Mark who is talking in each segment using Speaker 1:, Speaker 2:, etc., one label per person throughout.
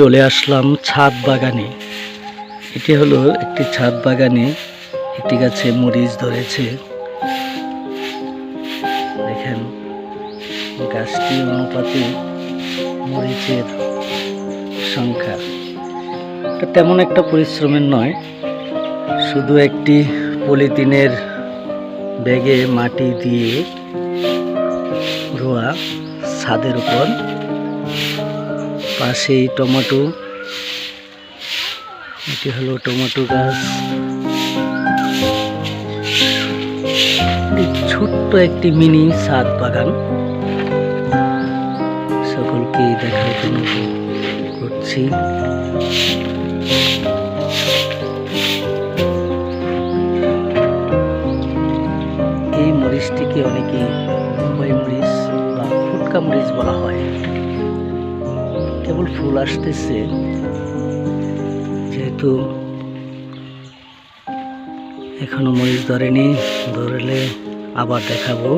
Speaker 1: চলে আসলাম ছাদ বাগানে। এটি হলো একটি ছাদ বাগানে। একটি গাছে মরিচ ধরেছে। দেখেন, গাছটি অনুপাতে মরিচের সংখ্যা। এটা তেমন একটা পরিশ্রমের নয়। শুধু একটি পলিথিনের ব্যাগে মাটি দিয়ে রোয়া ছাদের উপর। পাশেই টমেটো। এটি হলো টমেটো গাছ। ছোট্ট একটি মিনি ছাদ বাগান। সকলকে দেখার জন্য করছি। এই মরিচটিকে অনেকে মুম্বাই মরিচ বা ফুটকা মরিচ বলা হয়। কেবল ফুল আসতেছে। যেহেতু এখনও মরিচ ধরেনি, ধরলে আবার দেখাবো।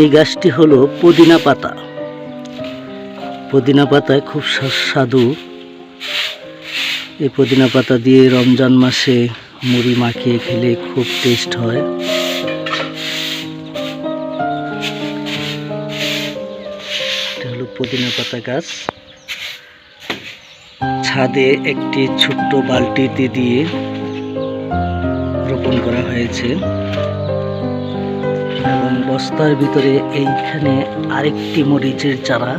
Speaker 1: এই গাছটি হলো পুদিনা পাতা। পুদিনা পাতায় খুব সুস্বাদু। এই পুদিনা পাতা দিয়ে রমজান মাসে মুড়ি মাখিয়ে খেলে খুব টেস্ট হয়। এটা হলো পুদিনা পাতা গাছ। ছাদে একটি ছোট্ট বালতিতে দিয়ে রোপণ করা হয়েছে। এবং বস্তার ভিতরে এইখানে আরেকটি মরিচের চারা।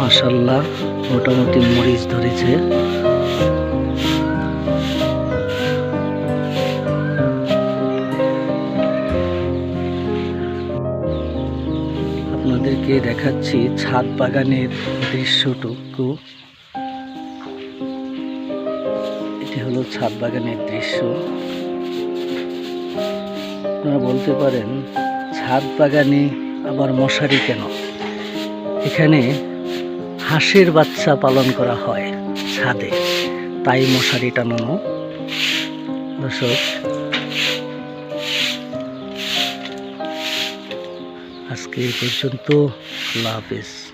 Speaker 1: মাসাল্লাহ মোটামুটি মরিচ ধরেছে। আপনাদেরকে দেখাচ্ছি ছাদ বাগানের দৃশ্যটুকু। এটি হলো ছাদ বাগানের দৃশ্য। আপনারা বলতে পারেন, ছাদ বাগানে আবার মশারি কেন? এখানে হাঁসের বাচ্চা পালন করা হয় ছাদে। তাই মশারি টানানো। দর্শক। আজকে পর্যন্ত। আল্লাহ হাফেজ।